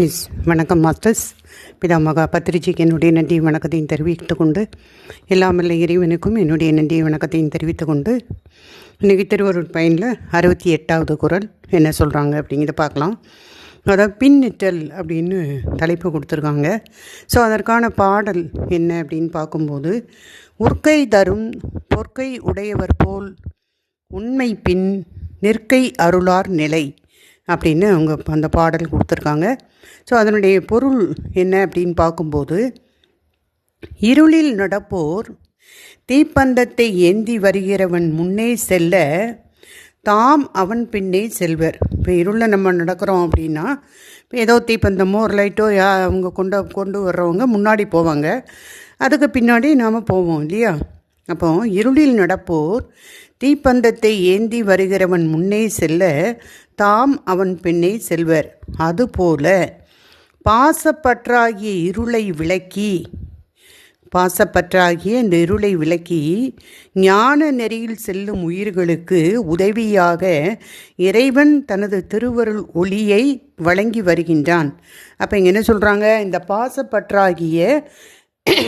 S வணக்கம் masters. Pitamaha பத்திரிஜிக்கு என்னுடைய நன்றி வணக்கத்தையும் தெரிவித்து கொண்டு எல்லாமல்ல இறைவனுக்கும் என்னுடைய நன்றி வணக்கத்தையும் தெரிவித்து கொண்டு இன்றைக்கி திருவருட் பயனில் அறுபத்தி எட்டாவது குரல் என்ன சொல்கிறாங்க அப்படிங்கிறத பார்க்கலாம். அதாவது பின்னிட்டல் அப்படின்னு தலைப்பு கொடுத்துருக்காங்க. ஸோ அதற்கான பாடல் என்ன அப்படின்னு பார்க்கும்போது உற்கை தரும் பொற்கை உடையவர் போல் உண்மை பின் நிற்கை அருளார் நிலை. அப்படின்னு அவங்க அந்த பாடல் கொடுத்துருக்காங்க. ஸோ அதனுடைய பொருள் என்ன அப்படின்னு பார்க்கும்போது இருளில் நடப்போர் தீப்பந்தத்தை ஏந்தி வருகிறவன் முன்னே செல்ல தாம் அவன் பின்னே செல்வர். இப்போ இருளில் நம்ம நடக்கிறோம் அப்படின்னா இப்போ ஏதோ தீப்பந்தமோ ஒரு லைட்டோ யா அவங்க கொண்டு கொண்டு வர்றவங்க முன்னாடி போவாங்க. அதுக்கு பின்னாடி நாம் போவோம் இல்லையா? அப்போ இருளில் நடப்போர் தீப்பந்தத்தை ஏந்தி வருகிறவன் முன்னே செல்ல தாம் அவன் பின்னே செல்வர். அதுபோல பாசப்பற்றாகிய இருளை விளக்கி பாசப்பற்றாகிய இந்த இருளை விளக்கி ஞான நெறியில் செல்லும் உயிர்களுக்கு உதவியாக இறைவன் தனது திருவருள் ஒளியை வழங்கி வருகின்றான். அப்போ இங்கே என்ன சொல்கிறாங்க இந்த பாசப்பற்றாகிய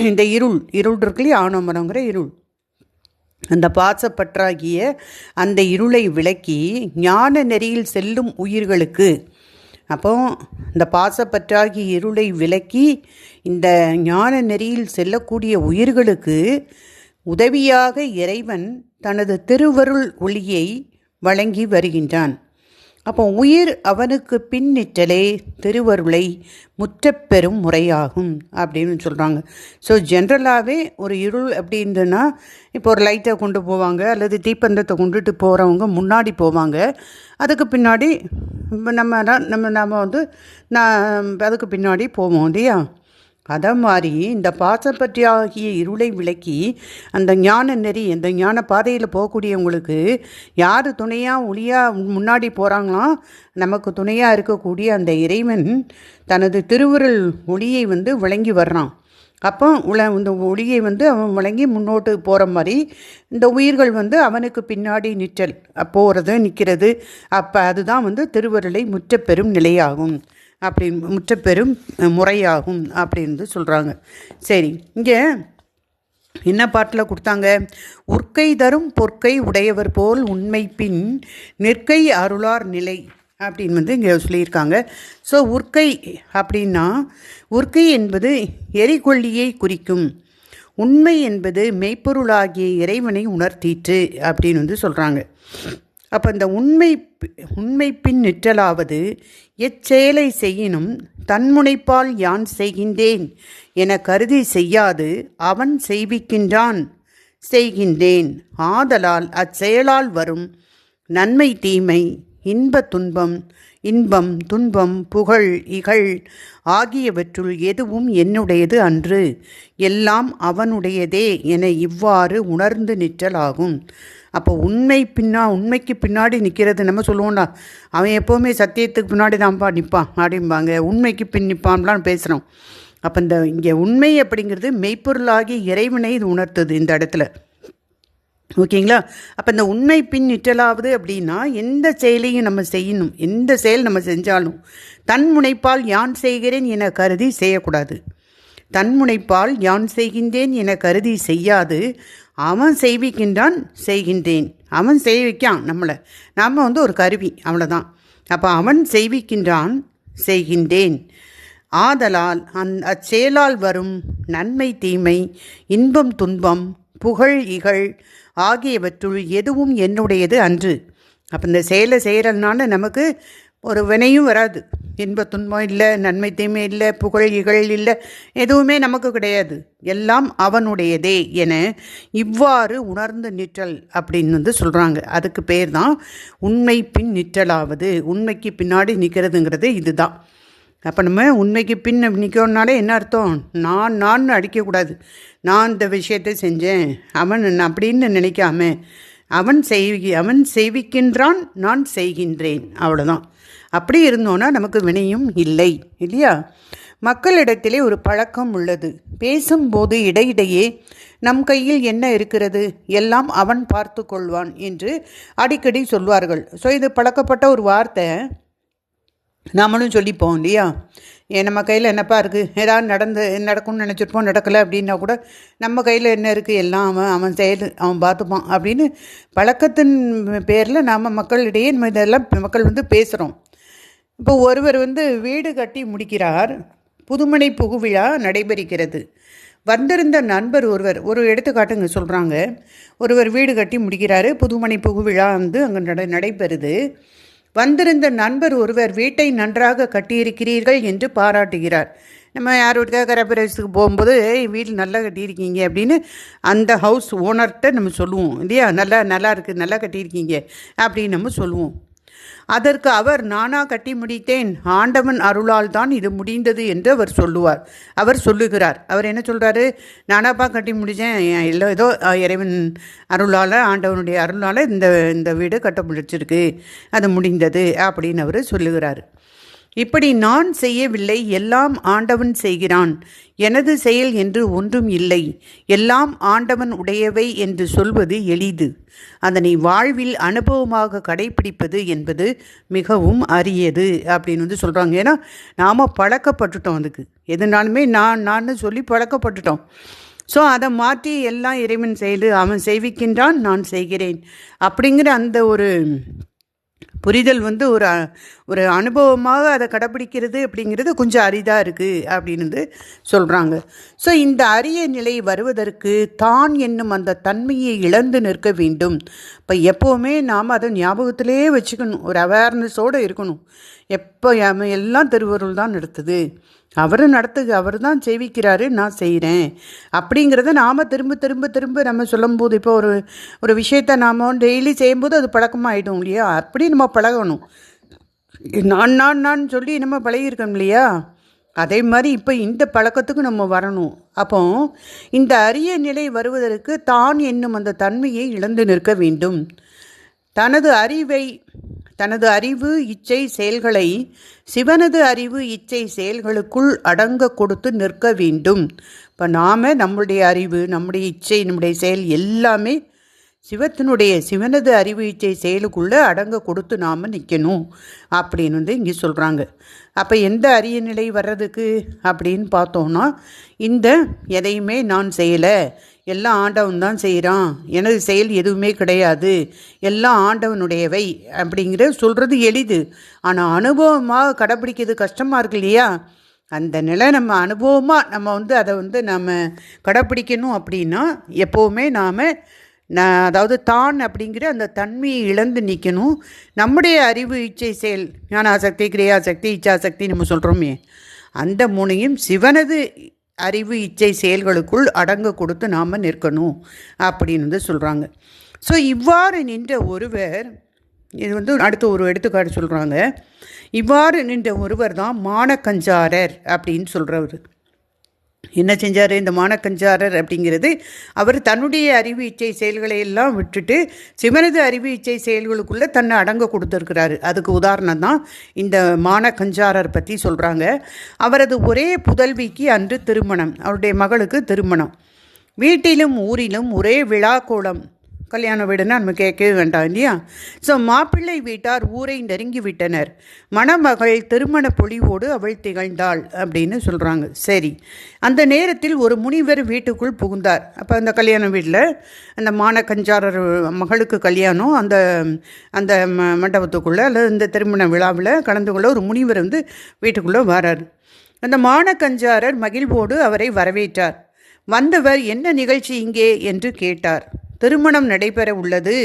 இந்த இருள் இருள் இருக்குல்லையே ஆனமரங்கிற இருள். அந்த பாசப்பற்றாகிய அந்த இருளை விளக்கி ஞான நெறியில் செல்லும் உயிர்களுக்கு. அப்போ இந்த பாசப்பற்றாகி இருளை விலக்கி இந்த ஞான நெறியில் செல்லக்கூடிய உயிர்களுக்கு உதவியாக இறைவன் தனது திருவருள் ஒளியை வழங்கி வருகின்றான். அப்போ உயிர் அவனுக்கு பின்னிட்டலே திருவருளை முற்றப்பெறும் முறையாகும் அப்படின்னு சொல்கிறாங்க ஸோ ஜென்ரலாகவே ஒரு இருள் அப்படின்றனா இப்போ ஒரு லைட்டை கொண்டு போவாங்க அல்லது தீப்பந்தத்தை கொண்டுட்டு போகிறவங்க முன்னாடி போவாங்க. அதுக்கு பின்னாடி நம்ம நம்ம நம்ம வந்து நான் அதுக்கு பின்னாடி போவோம் இல்லையா? அதை மாதிரி இந்த பாசப்பற்றி ஆகிய இருளை விளக்கி அந்த ஞான நெறி அந்த ஞான பாதையில் போகக்கூடியவங்களுக்கு யார் துணையாக ஒளியாக முன்னாடி போகிறாங்களோ நமக்கு துணையாக இருக்கக்கூடிய அந்த இறைவன் தனது திருவுருள் ஒளியை வந்து விளங்கி வர்றான். அப்போ உல இந்த ஒளியை வந்து அவன் வழங்கி முன்னோட்டு போகிற மாதிரி இந்த உயிர்கள் வந்து அவனுக்கு பின்னாடி நிற்றல் போகிறது நிற்கிறது அப்போ அதுதான் வந்து திருவருளை முற்றப்பெறும் நிலையாகும். அப்படி முற்றப்பெறும் முறையாகும் அப்படின்னு சொல்கிறாங்க சரி இங்கே என்ன பாட்டில் கொடுத்தாங்க? உற்கை தரும் பொற்கை உடையவர் போல் உண்மை பின் நிற்கை அருளார் நிலை அப்படின்னு வந்து இங்கே சொல்லியிருக்காங்க. ஸோ உற்கை அப்படின்னா உற்கை என்பது எரிகொல்லியை குறிக்கும். உண்மை என்பது மெய்ப்பொருளாகிய இறைவனை உணர்த்தீற்று அப்படின்னு வந்து சொல்கிறாங்க அப்போ இந்த உண்மை உண்மை பின் நிற்றலாவது எச்செயலை செய்யினும் தன்முனைப்பால் யான் செய்கின்றேன் என கருதி செய்யாது அவன் செய்விக்கின்றான் செய்கின்றேன். ஆதலால் அச்செயலால் வரும் நன்மை தீமை இன்ப துன்பம் இன்பம் துன்பம் புகழ் இகழ் ஆகியவற்றுள் எதுவும் என்னுடையது அன்று எல்லாம் அவனுடையதே என இவ்வாறு உணர்ந்து நிற்றலாகும். அப்போ உண்மை பின்னா உண்மைக்கு பின்னாடி நிற்கிறது நம்ம சொல்லுவோம்டா. அவன் எப்போவுமே சத்தியத்துக்கு பின்னாடி தான்ப்பா நிற்பான் அப்படிம்பாங்க. உண்மைக்கு பின் நிற்பான்லாம் பேசுகிறோம் அப்போ இந்த இங்கே உண்மை அப்படிங்கிறது மெய்ப்பொருளாகி இறைவனை இது உணர்த்துது இந்த இடத்துல. ஓகேங்களா? அப்போ இந்த உண்மை பின் நிற்றலாவது அப்படின்னா எந்த செயலையும் நம்ம செய்யணும். எந்த செயல் நம்ம செஞ்சாலும் தன் முனைப்பால் யான் செய்கிறேன் என கருதி செய்யக்கூடாது. தன்முனைப்பால் யான் செய்கின்றேன் என கருதி செய்யாது. அவன் செய்விக்கின்றான் செய்கின்றேன். அவன் செய்விக்கான் நம்மளை. நாம் வந்து ஒரு கருவி அவ்வளோதான் அப்போ அவன் செய்விக்கின்றான் செய்கின்றேன். ஆதலால் அந் அச்செயலால் வரும் நன்மை தீமை இன்பம் துன்பம் புகழ் இகழ் ஆகியவற்றுள் எதுவும் என்னுடையது அன்று. அப்போ இந்த செயலை செய்கிறதுனால நமக்கு ஒரு வினையும் வராது. இன்ப துன்பம் இல்லை நன்மை தீமை இல்லை புகழ் இகழ் இல்லை எதுவுமே நமக்கு கிடையாது. எல்லாம் அவனுடையதே என இவ்வாறு உணர்ந்து நிற்றல் அப்படின்னு வந்து சொல்கிறாங்க அதுக்கு பேர் தான் உண்மை பின் நிற்றலாவது. உண்மைக்கு பின்னாடி நிற்கிறதுங்கிறது இதுதான். அப்போ நம்ம உண்மைக்கு பின் நிற்கணுனாலே என்ன அர்த்தம்? நான் நான் அடிக்கக்கூடாது. நான் இந்த விஷயத்தை செஞ்சேன். அவன் அப்படின்னு நினைக்காம அவன் செய்வி அவன் செய்விக்கின்றான் நான் செய்கின்றேன். அவ்வளோதான் அப்படி இருந்தோன்னா நமக்கு வினையும் இல்லை இல்லையா? மக்களிடத்திலே ஒரு பழக்கம் உள்ளது. பேசும்போது இடையிடையே நம் கையில் என்ன இருக்கிறது? எல்லாம் அவன் பார்த்து கொள்வான் என்று அடிக்கடி சொல்வார்கள். ஸோ இது பழக்கப்பட்ட ஒரு வார்த்தை. நாமளும் சொல்லிப்போம் இல்லையா? ஏன் நம்ம கையில் என்னப்பா இருக்குது ஏதாவது நடந்து நடக்கும்னு நினச்சிருப்போம் நடக்கலை அப்படின்னா கூட நம்ம கையில் என்ன இருக்குது எல்லாம் அவன் அவன் செயல் அவன் பார்த்துப்பான் அப்படின்னு பழக்கத்தின் பேரில் நாம் மக்களிடையே நம்ம இதெல்லாம் மக்கள் வந்து பேசுகிறோம் இப்போ ஒருவர் வந்து வீடு கட்டி முடிக்கிறார். புதுமனை புகுவிழா நடைபெறுகிறது. வந்திருந்த நண்பர் ஒருவர் ஒரு எடுத்துக்காட்டுங்க சொல்கிறாங்க ஒருவர் வீடு கட்டி முடிக்கிறாரு புதுமனை புகுவிழா வந்து அங்கே நட நடைபெறுது. வந்திருந்த நண்பர் ஒருவர் வீட்டை நன்றாக கட்டியிருக்கிறீர்கள் என்று பாராட்டுகிறார். நம்ம யார் வீட்டுக்காக கரப்பிரவேசத்துக்கு போகும்போது வீட்டில் வீடு நல்லா கட்டியிருக்கீங்க அப்படின்னு அந்த ஹவுஸ் ஓனர்கிட்ட நம்ம சொல்லுவோம். இல்லையா? நல்லா நல்லா இருக்குது நல்லா கட்டியிருக்கீங்க அப்படின்னு நம்ம சொல்லுவோம். அதற்கு அவர் நானா கட்டி முடித்தேன். ஆண்டவன் அருளால் தான் இது முடிந்தது என்று அவர் சொல்லுவார். அவர் சொல்லுகிறார். அவர் என்ன சொல்கிறாரு நானாப்பா கட்டி முடித்தேன். இல்லை ஏதோ இறைவன் அருளால் ஆண்டவனுடைய அருளால் இந்த இந்த வீடு கட்ட முடிச்சிருக்கு. அது முடிந்தது அப்படின்னு அவர் சொல்லுகிறார். இப்படி நான் செய்யவில்லை எல்லாம் ஆண்டவன் செய்கிறான். எனது செயல் என்று ஒன்றும் இல்லை. எல்லாம் ஆண்டவன் உடையவை என்று சொல்வது எளிது. அதனை வாழ்வில் அனுபவமாக கடைபிடிப்பது என்பது மிகவும் அரியது அப்படின்னு வந்து சொல்கிறாங்க ஏன்னா நாம் பழக்கப்பட்டுட்டோம் அதுக்கு. எதுனாலுமே நான் நான் சொல்லி பழக்கப்பட்டுட்டோம். ஸோ அதை மாற்றி எல்லாம் இறைவன் செயலு அவன் செய்விக்கின்றான் நான் செய்கிறேன். அப்படிங்கிற அந்த ஒரு புரிதல் வந்து ஒரு ஒரு அனுபவமாக அதை கடைப்பிடிக்கிறது அப்படிங்கிறது கொஞ்சம் அரிதாக இருக்குது அப்படின்னு வந்து சொல்கிறாங்க ஸோ இந்த அரிய நிலை வருவதற்கு தான் என்னும் அந்த தன்மையை இழந்து நிற்க வேண்டும். இப்போ எப்போவுமே நாம் அதை ஞாபகத்திலே வச்சுக்கணும். ஒரு அவேர்னஸோடு இருக்கணும். எப்போ எல்லாம் திருவருள் தான் நடத்துது அவரும் நடத்துக அவர் தான் செய்விக்கிறாரு நான் செய்கிறேன் அப்படிங்கிறத நாம் திரும்ப திரும்ப திரும்ப நம்ம சொல்லும்போது இப்போ ஒரு ஒரு விஷயத்தை நாம் டெய்லி செய்யும்போது அது பழக்கமாகிடும் இல்லையா? அப்படி நம்ம பழகணும். நான் நான் நான் சொல்லி நம்ம பழகியிருக்கோம் இல்லையா? அதே மாதிரி இப்போ இந்த பழக்கத்துக்கு நம்ம வரணும். அப்போ இந்த அரிய நிலை வருவதற்கு தான் என்னும் அந்த தன்மையை இழந்து நிற்க வேண்டும். தனது அறிவை தனது அறிவு இச்சை செயல்களை சிவனது அறிவு இச்சை செயல்களுக்குள் அடங்க கொடுத்து நிற்க வேண்டும். இப்போ நாம் நம்முடைய அறிவு நம்முடைய இச்சை நம்முடைய செயல் எல்லாமே சிவத்தினுடைய சிவனது அறிவு இச்சை செயலுக்குள்ளே அடங்க கொடுத்து நாம் நிற்கணும் அப்படின்னு வந்து இங்கே சொல்கிறாங்க அப்போ எந்த அரிய நிலை வர்றதுக்கு அப்படின்னு பார்த்தோம்னா இந்த எதையுமே நான் செய்யலை எல்லாம் ஆண்டவன் தான் செய்கிறான் எனது செயல் எதுவுமே கிடையாது எல்லாம் ஆண்டவனுடையவை அப்படிங்கிற சொல்கிறது எளிது. ஆனால் அனுபவமாக கடைப்பிடிக்கிறது கஷ்டமாக இருக்கு இல்லையா? அந்த நிலை நம்ம அனுபவமாக நம்ம வந்து அதை வந்து நம்ம கடைப்பிடிக்கணும் அப்படின்னா எப்போவுமே நாம் நான் அதாவது தான் அப்படிங்கிற அந்த தன்மையை இழந்து நிற்கணும் நம்முடைய அறிவு இச்சை செயல் ஞானாசக்தி கிரியாசக்தி இச்சாசக்தி நம்ம சொல்கிறோமே அந்த மூணையும் சிவனது அறிவு இச்சை செயல்களுக்குள் அடங்க கொடுத்து நாம் நிற்கணும் அப்படின்னு வந்து சொல்கிறாங்க ஸோ இவ்வாறு நின்ற ஒருவர் இது வந்து அடுத்து ஒரு எடுத்துக்காட்டு சொல்கிறாங்க இவ்வாறு நின்ற ஒருவர் தான் மானக்கஞ்சாரர் அப்படின்னு சொல்கிறவர் என்ன செஞ்சார்? இந்த மானக்கஞ்சாரர் அப்படிங்கிறது அவர் தன்னுடைய அறிவு இச்சை செயல்களை எல்லாம் விட்டுட்டு சிவனது அறிவு இச்சை செயல்களுக்குள்ளே தன்னை அடங்க கொடுத்துருக்கிறாரு. அதுக்கு உதாரணம் தான் இந்த மானக்கஞ்சாரர் பற்றி சொல்கிறாங்க அவரது ஒரே புதல்விக்கு அன்று திருமணம். அவருடைய மகளுக்கு திருமணம். வீட்டிலும் ஊரிலும் ஒரே விழா கோலம் கல்யாண வீடுன்னா நம்ம கேட்கவே வேண்டாம் இல்லையா? ஸோ மாப்பிள்ளை வீட்டார் ஊரை நெருங்கி விட்டனர். மணமகள் திருமண பொழிவோடு அவள் திகழ்ந்தாள் அப்படின்னு சொல்கிறாங்க சரி. அந்த நேரத்தில் ஒரு முனிவர் வீட்டுக்குள் புகுந்தார். அப்போ அந்த கல்யாண வீட்டில் அந்த மானக்கஞ்சாரர் மகளுக்கு கல்யாணம். அந்த அந்த ம மண்டபத்துக்குள்ளே அல்லது இந்த திருமண விழாவில் கலந்து கொள்ள ஒரு முனிவர் வந்து வீட்டுக்குள்ளே வரார். அந்த மானக்கஞ்சாரர் மகிழ்வோடு அவரை வரவேற்றார். வந்தவர் என்ன நிகழ்ச்சி இங்கே? என்று கேட்டார். திருமணம் நடைபெற உள்ளது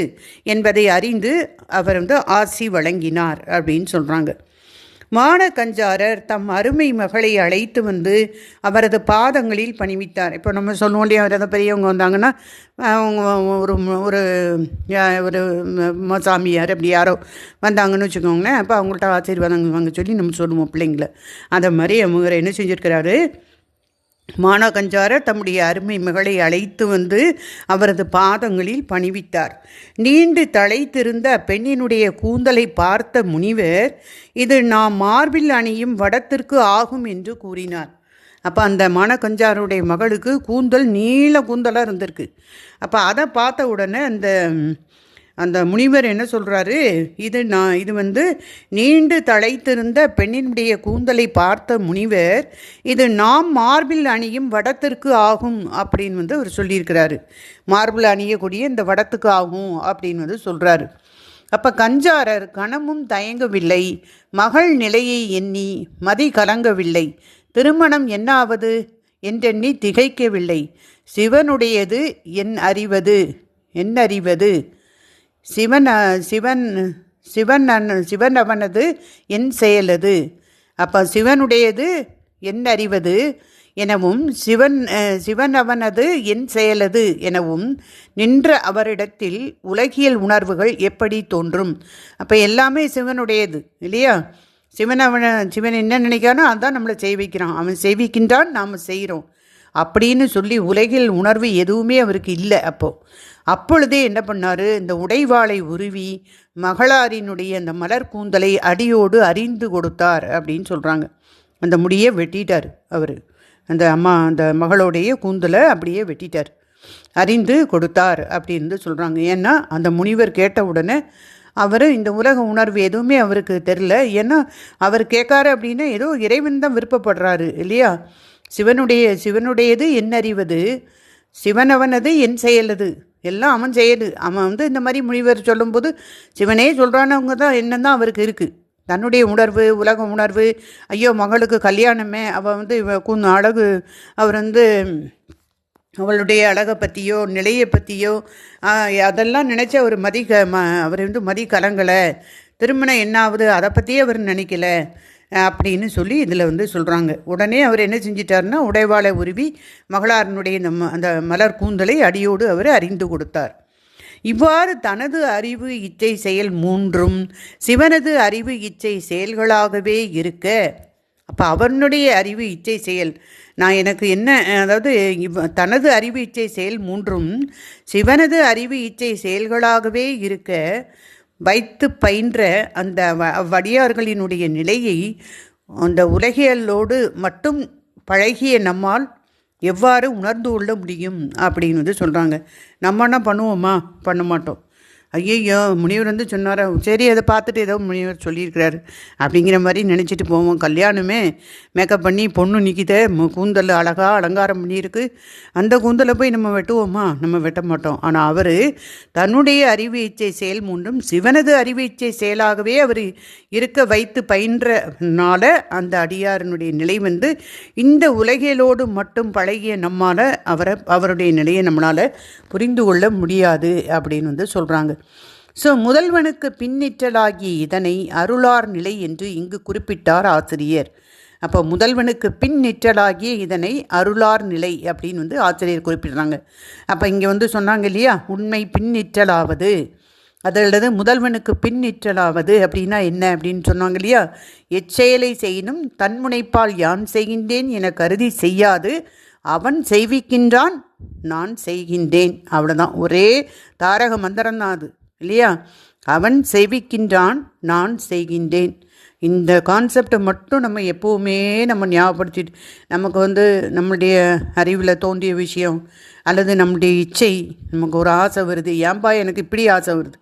என்பதை அறிந்து அவர் வந்து ஆசி வழங்கினார் அப்படின்னு சொல்கிறாங்க மானகஞ்சாரர் தம் அருமை மகளை அழைத்து வந்து அவரது பாதங்களில் பணிவித்தார் இப்போ நம்ம சொல்லுவோம் இல்லையா யாராவது பெரியவங்க வந்தாங்கன்னா அவங்க ஒரு ஒரு ஒரு சாமியார் அப்படி யாரோ வந்தாங்கன்னு வச்சுக்கோங்களேன் அப்போ அவங்கள்ட்ட ஆசீர்வாதம் வாங்க சொல்லி நம்ம சொல்லுவோம் பிள்ளைங்கள. அதை மாதிரி அவங்க என்ன செஞ்சுருக்கிறாரு? மானகஞ்சார தம்முடைய அருமை மகளை அழைத்து வந்து அவரது பாதங்களில் பணிவித்தார் நீண்டு தழைத்திருந்த அப்பெண்ணினுடைய கூந்தலை பார்த்த முனிவர் இது நாம் மார்பில் அணியும் வடத்திற்கு ஆகும் என்று கூறினார். அப்போ அந்த மானகஞ்சாருடைய மகளுக்கு கூந்தல் நீள கூந்தலாக இருந்திருக்கு. அப்போ அதை பார்த்த உடனே அந்த அந்த முனிவர் என்ன சொல்கிறாரு இது நான் இது வந்து நீண்டு தழைத்திருந்த பெண்ணினுடைய கூந்தலை பார்த்த முனிவர் இது நாம் மார்பில் அணியும் வடத்திற்கு ஆகும் அப்படின்னு வந்து அவர் சொல்லியிருக்கிறாரு. மார்பில் அணியக்கூடிய இந்த வடத்துக்கு ஆகும் அப்படின்னு வந்து சொல்கிறாரு அப்போ கஞ்சாரர் கணமும் தயங்கவில்லை மகள் நிலையை எண்ணி மதி கலங்கவில்லை திருமணம் என்னாவது என்றெண்ணி திகைக்கவில்லை சிவனுடையது என் அறிவது என் அறிவது சிவன் சிவன் சிவன் சிவன் அவனது என் செயலது. அப்போ சிவனுடையது என் அறிவது எனவும் சிவன் சிவன் அவனது என் செயலது எனவும் நின்ற அவரிடத்தில் உலகியல் உணர்வுகள் எப்படி தோன்றும்? அப்போ எல்லாமே சிவனுடையது இல்லையா? சிவன் அவனை சிவன் என்ன நினைக்கானோ அதான் நம்மளை செய்விக்கிறான். அவன் செய்விக்கின்றான் நாம் செய்கிறோம் அப்படின்னு சொல்லி உலகில் உணர்வு எதுவுமே அவருக்கு இல்லை அப்போது அப்பொழுதே என்ன பண்ணார்? இந்த உடைவாளை உருவி மகளாரினுடைய அந்த மலர் கூந்தலை அடியோடு அறிந்து கொடுத்தார் அப்படின்னு சொல்கிறாங்க அந்த முடியை வெட்டிட்டார் அவர். அந்த அம்மா அந்த மகளுடைய கூந்தலை அப்படியே வெட்டிட்டார். அறிந்து கொடுத்தார் அப்படின்னு சொல்கிறாங்க ஏன்னா அந்த முனிவர் கேட்ட உடனே அவர் இந்த உலக உணர்வு எதுவுமே அவருக்கு தெரில ஏன்னா அவர் கேட்காரு அப்படின்னா ஏதோ இறைவன் தான் விருப்பப்படுறாரு இல்லையா? சிவனுடைய சிவனுடையது என் அறிவது சிவனவனது என் செயலது. எல்லாம் அவன் செய்யுது அவன் வந்து இந்த மாதிரி முனிவர் சொல்லும்போது சிவனே சொல்கிறானவங்க தான் என்ன தான் அவருக்கு இருக்குது தன்னுடைய உணர்வு உலக உணர்வு ஐயோ மகளுக்கு கல்யாணமே அவள் வந்து குன் அழகு அவர் வந்து அவளுடைய அழகை பற்றியோ நிலையை பற்றியோ அதெல்லாம் நினச்ச அவர் மதி க ம அவர் வந்து மதி கலங்கலை திருமணம் என்னாவது அதை பற்றியே அவர் நினைக்கல. அப்படின்னு சொல்லி இதில் வந்து சொல்கிறாங்க உடனே அவர் என்ன செஞ்சிட்டார்னா உடைவாளை உருவி மகளாரனுடைய இந்த அந்த மலர் கூந்தலை அடியோடு அவர் அறிந்து கொடுத்தார். இவ்வாறு தனது அறிவு இச்சை செயல் மூன்றும் சிவனது அறிவு இச்சை செயல்களாகவே இருக்க அப்போ அவனுடைய அறிவு இச்சை செயல் நான் எனக்கு என்ன அதாவது இவ் தனது அறிவு இச்சை செயல் மூன்றும் சிவனது அறிவு இச்சை செயல்களாகவே இருக்க வைத்து பயின்ற அந்த வடியார்களினுடைய நிலையை அந்த உலகியலோடு மட்டும் பழகிய நம்மால் எவ்வாறு உணர்ந்து கொள்ள முடியும் அப்படின்னு வந்து சொல்கிறாங்க நம்ம என்ன பண்ணுவோமா? பண்ண மாட்டோம். ஐயையோ முனிவர் வந்து சொன்னாரா? சரி அதை பார்த்துட்டு ஏதோ முனிவர் சொல்லியிருக்கிறாரு. அப்படிங்கிற மாதிரி நினச்சிட்டு போவோம். கல்யாணமே மேக்கப் பண்ணி பொண்ணு நிற்கிதே கூந்தல் அழகாக அலங்காரம் பண்ணியிருக்கு. அந்த கூந்தலை போய் நம்ம வெட்டுவோமா? நம்ம வெட்ட மாட்டோம். ஆனால் அவர் தன்னுடைய அறிவு இச்சை செயல் மூன்றும் சிவனது அறிவு இச்சை செயலாகவே அவர் இருக்க வைத்து பயின்றனால அந்த அடியாரனுடைய நிலை வந்து இந்த உலகியலோடு மட்டும் பழகிய நம்மால் அவரை அவருடைய நிலையை நம்மளால் புரிந்து கொள்ள முடியாது அப்படின்னு வந்து சொல்கிறாங்க ஸோ முதல்வனுக்கு பின்னிற்றலாகிய இதனை அருளார் நிலை என்று இங்கு குறிப்பிட்டார் ஆசிரியர். அப்போ முதல்வனுக்கு பின் நிற்றலாகிய இதனை அருளார் நிலை அப்படின்னு வந்து ஆசிரியர் குறிப்பிடுறாங்க. அப்போ இங்கே வந்து சொன்னாங்க இல்லையா? உண்மை பின்னிற்றலாவது. அதல்லது முதல்வனுக்கு பின்னிற்றலாவது அப்படின்னா என்ன அப்படின்னு சொன்னாங்க இல்லையா? எச்செயலை செய்யினும் தன்முனைப்பால் யான் செய்கின்றேன் என கருதி செய்யாது. அவன் செய்விக்கின்றான் நான் செய்கின்றேன். அவ்வளோதான் ஒரே தாரக மந்திரம் தான் அது. இல்லையா? அவன் செய்விக்கின்றான் நான் செய்கின்றேன். இந்த கான்செப்டை மட்டும் நம்ம எப்போவுமே நம்ம ஞாபகப்படுத்திட்டு நமக்கு வந்து நம்மளுடைய அறிவில் தோன்றிய விஷயம் அல்லது நம்முடைய இச்சை நமக்கு ஒரு ஆசை வருது. ஏன்பா எனக்கு இப்படி ஆசை வருது?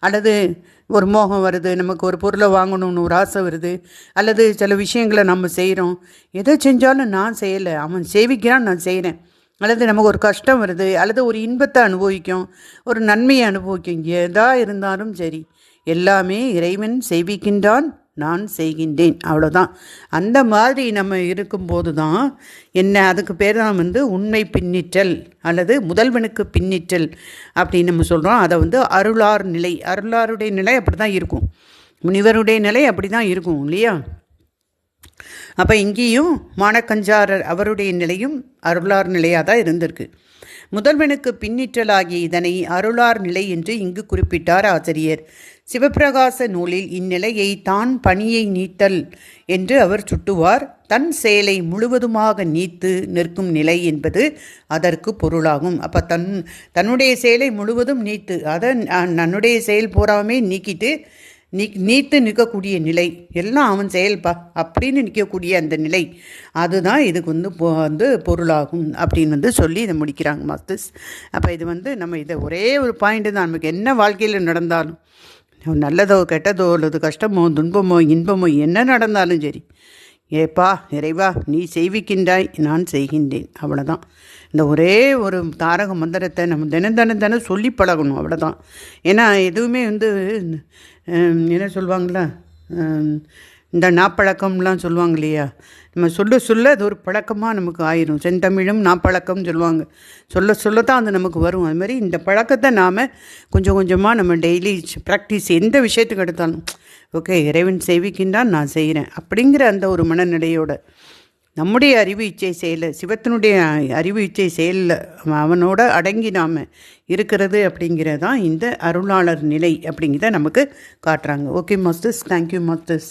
அல்லது ஒரு மோகம் வருது நமக்கு ஒரு பொருளை வாங்கணும்னு ஒரு ஆசை வருது அல்லது சில விஷயங்களை நம்ம செய்கிறோம் எதை செஞ்சாலும் நான் செய்யலை. அவன் சேவிக்கிறான் நான் செய்கிறேன் அல்லது நமக்கு ஒரு கஷ்டம் வருது அல்லது ஒரு இன்பத்தை அனுபவிக்கும் ஒரு நன்மையை அனுபவிக்கும் எதா இருந்தாலும் சரி எல்லாமே இறைவன் செய்விக்கின்றான் நான் செய்கின்றேன். அவ்வளோதான் அந்த மாதிரி நம்ம இருக்கும்போது தான் என்ன அதுக்கு பேர் தான் வந்து உண்மை பின்னிற்றல் அல்லது முதல்வனுக்கு பின்னிற்றல் அப்படின்னு நம்ம சொல்கிறோம் அதை வந்து அருளார் நிலை அருளாருடைய நிலை அப்படி தான் இருக்கும். முனிவருடைய நிலை அப்படி தான் இருக்கும் இல்லையா? அப்போ இங்கேயும் மானக்கஞ்சாரர் அவருடைய நிலையும் அருளார் நிலையாக தான் இருந்திருக்கு. முதல்வனுக்கு பின்னிற்றலாகிய இதனை அருளார் நிலை என்று இங்கு குறிப்பிட்டார் ஆசிரியர். சிவப்பிரகாச நூலில் இந்நிலையை தான் பணியை நீத்தல் என்று அவர் சுட்டுவார். தன் செயலை முழுவதுமாக நீத்து நிற்கும் நிலை என்பது அதற்கு பொருளாகும். அப்போ தன் தன்னுடைய செயலை முழுவதும் நீத்து அதை தன்னுடைய செயல் பூராமே நீக்கிட்டு நீ நீத்து நிற்கக்கூடிய நிலை. எல்லாம் அவன் செயல்பா. அப்படின்னு நிற்கக்கூடிய அந்த நிலை. அதுதான் இதுக்கு வந்து வந்து பொருளாகும் அப்படின்னு வந்து சொல்லி இதை முடிக்கிறாங்க மாஸ்டர்ஸ். அப்போ இது வந்து நம்ம இதை ஒரே ஒரு பாயிண்ட்டு தான். நமக்கு என்ன வாழ்க்கையில் நடந்தாலும் நல்லதோ கெட்டதோ அல்லது கஷ்டமோ துன்பமோ இன்பமோ என்ன நடந்தாலும் சரி ஏப்பா இறைவா நீ செய்விக்கின்றாய் நான் செய்கின்றேன். அவ்வளோதான் இந்த ஒரே ஒரு தாரக மந்திரத்தை நம்ம தினம் தினம் தினம் சொல்லி பழகணும். அவ்வளோதான் ஏன்னா எதுவுமே வந்து என்ன சொல்லுவாங்களா? இந்த நாப்பழக்கம்லாம் சொல்லுவாங்க இல்லையா? நம்ம சொல்ல சொல்ல அது ஒரு பழக்கமாக நமக்கு ஆயிரும். செந்தமிழும் நாப்பழக்கம்னு சொல்லுவாங்க. சொல்ல சொல்ல தான் அது நமக்கு வரும். அது மாதிரி இந்த பழக்கத்தை நாம் கொஞ்சம் கொஞ்சமாக நம்ம டெய்லி ப்ராக்டிஸ் எந்த விஷயத்துக்கு எடுத்தாலும் ஓகே இறைவன் செய்விக்கின்றான் நான் செய்கிறேன். அப்படிங்கிற அந்த ஒரு மனநிலையோட நம்முடைய அறிவு இச்சை செயலில் சிவத்தினுடைய அறிவு இச்சை செயலில் அவனோட அடங்கி நாம் இருக்கிறது அப்படிங்கிறதான் இந்த அருளாளர் நிலை அப்படிங்கிறத நமக்கு காட்டுறாங்க. Okay masters thank you masters